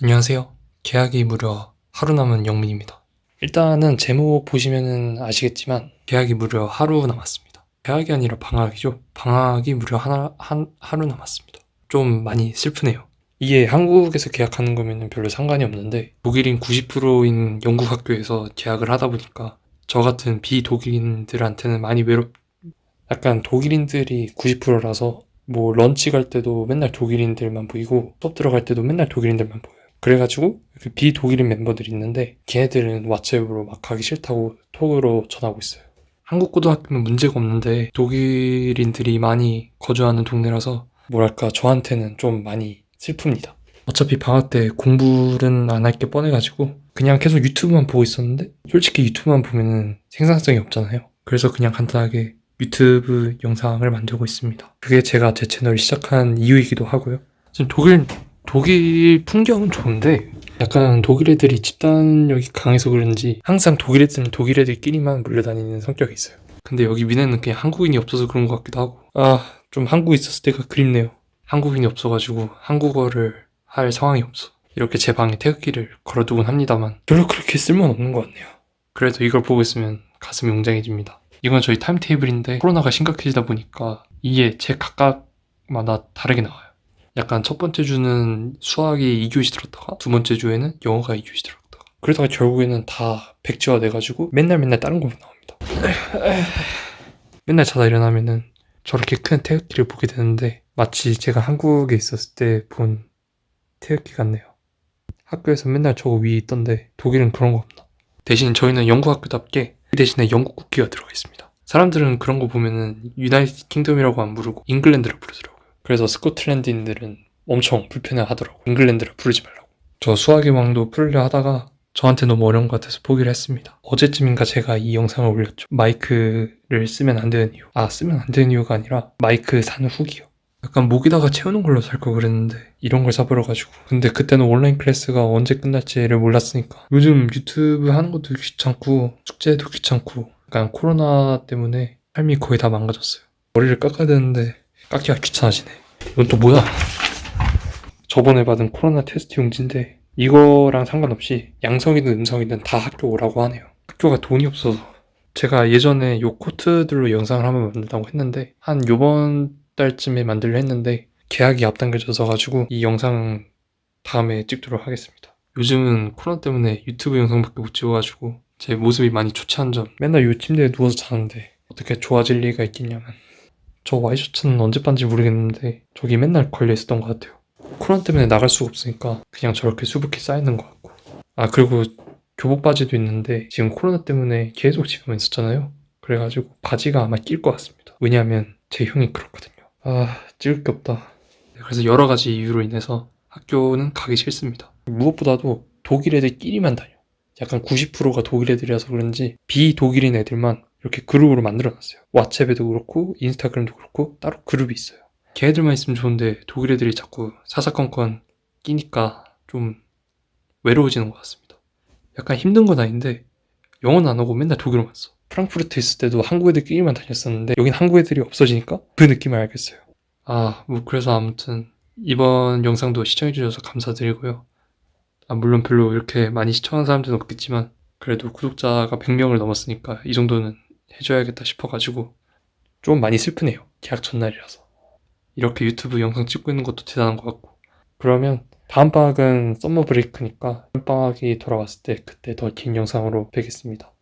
안녕하세요. 계약이 무려 하루 남은 영민입니다. 일단은 제목 보시면은 아시겠지만 계약이 무려 하루 남았습니다. 계약이 아니라 방학이죠. 방학이 무려 하나, 한, 하루 남았습니다. 좀 많이 슬프네요. 이게 한국에서 계약하는 거면 별로 상관이 없는데 독일인 90%인 영국 학교에서 계약을 하다 보니까 저 같은 비독일인들한테는 많이 외롭 약간 독일인들이 90%라서 뭐 런치 갈 때도 맨날 독일인들만 보이고 수업 들어갈 때도 맨날 독일인들만 보여요. 그래가지고 그 비독일인 멤버들이 있는데 걔네들은 왓츠앱으로 막 하기 싫다고 톡으로 전하고 있어요. 한국 고등학교는 문제가 없는데 독일인들이 많이 거주하는 동네라서 뭐랄까 저한테는 좀 많이 슬픕니다. 어차피 방학 때 공부는 안 할 게 뻔해가지고 그냥 계속 유튜브만 보고 있었는데 솔직히 유튜브만 보면은 생산성이 없잖아요. 그래서 그냥 간단하게 유튜브 영상을 만들고 있습니다. 그게 제가 제 채널을 시작한 이유이기도 하고요. 지금 독일 독일 풍경은 좋은데 약간 독일 애들이 집단력이 강해서 그런지 항상 독일 애들은 독일 애들끼리만 물려다니는 성격이 있어요. 근데 여기 미네는 그냥 한국인이 없어서 그런 것 같기도 하고 아 좀 한국에 있었을 때가 그립네요. 한국인이 없어가지고 한국어를 할 상황이 없어. 이렇게 제 방에 태극기를 걸어두곤 합니다만 별로 그렇게 쓸모는 없는 것 같네요. 그래도 이걸 보고 있으면 가슴이 웅장해집니다. 이건 저희 타임테이블인데 코로나가 심각해지다 보니까 이게 제 각각마다 다르게 나와요. 약간 첫 번째 주는 수학이 2교시 들었다가 두 번째 주에는 영어가 2교시 들었다가 그러다가 결국에는 다 백지화 돼가지고 맨날 맨날 다른 거만 나옵니다. 맨날 자다 일어나면은 저렇게 큰 태극기를 보게 되는데 마치 제가 한국에 있었을 때 본 태극기 같네요. 학교에서 맨날 저거 위에 있던데 독일은 그런 거 없나? 대신 저희는 영국 학교답게 그 대신에 영국 국기가 들어가 있습니다. 사람들은 그런 거 보면은 유나이티드 킹덤이라고 안 부르고 잉글랜드라 부르더라고요. 그래서 스코틀랜드인들은 엄청 불편해 하더라고요. 잉글랜드라 부르지 말라고. 저 수학의 왕도 풀려 하다가 저한테 너무 어려운 것 같아서 포기를 했습니다. 어제쯤인가 제가 이 영상을 올렸죠. 마이크를 쓰면 안 되는 이유. 아, 쓰면 안 되는 이유가 아니라 마이크 산 후기요. 약간 목에다가 채우는 걸로 살걸 그랬는데 이런 걸 사버려가지고 근데 그때는 온라인 클래스가 언제 끝날지를 몰랐으니까 요즘 유튜브 하는 것도 귀찮고 숙제도 귀찮고 약간 코로나 때문에 삶이 거의 다 망가졌어요 머리를 깎아야 되는데 깎기가 귀찮아지네. 이건 또 뭐야? 저번에 받은 코로나 테스트 용지인데 이거랑 상관없이 양성이든 음성이든 다 학교 오라고 하네요. 학교가 돈이 없어서. 제가 예전에 요 코트들로 영상을 한번 만든다고 했는데 한 요번 달쯤에 만들려 했는데 계약이 앞당겨져서 가지고 이 영상 다음에 찍도록 하겠습니다. 요즘은 코로나 때문에 유튜브 영상밖에 못 찍어가지고 제 모습이 많이 좋지 않은 점. 맨날 요 침대에 누워서 자는데 어떻게 좋아질 리가 있겠냐면 저 와이셔츠는 언제 빤지 모르겠는데 저기 맨날 걸려 있었던 것 같아요. 코로나 때문에 나갈 수가 없으니까 그냥 저렇게 수북히 쌓이는 것 같고 아 그리고 교복 바지도 있는데 지금 코로나 때문에 계속 집에만 있었잖아요. 그래가지고 바지가 아마 낄 것 같습니다. 왜냐하면 제 형이 그렇거든요. 아, 찍을 게 없다. 네, 그래서 여러 가지 이유로 인해서 학교는 가기 싫습니다. 무엇보다도 독일 애들끼리만 다녀. 약간 90%가 독일 애들이라서 그런지 비독일인 애들만 이렇게 그룹으로 만들어놨어요. 왓츠앱에도 그렇고 인스타그램도 그렇고 따로 그룹이 있어요. 걔네들만 있으면 좋은데 독일 애들이 자꾸 사사건건 끼니까 좀 외로워지는 것 같습니다. 약간 힘든 건 아닌데 영어는 안 하고 맨날 독일어만 써. 프랑크푸르트 있을 때도 한국 애들끼리만 다녔었는데 여긴 한국 애들이 없어지니까 그 느낌을 알겠어요. 아, 뭐 그래서 아무튼 이번 영상도 시청해주셔서 감사드리고요. 아, 물론 별로 이렇게 많이 시청한 사람들은 없겠지만 그래도 구독자가 100명을 넘었으니까 이 정도는 해줘야겠다 싶어가지고 좀 많이 슬프네요. 계약 전날이라서. 이렇게 유튜브 영상 찍고 있는 것도 대단한 것 같고 그러면 다음 방학은 썸머 브레이크니까 다음 방학이 돌아왔을 때 그때 더 긴 영상으로 뵙겠습니다.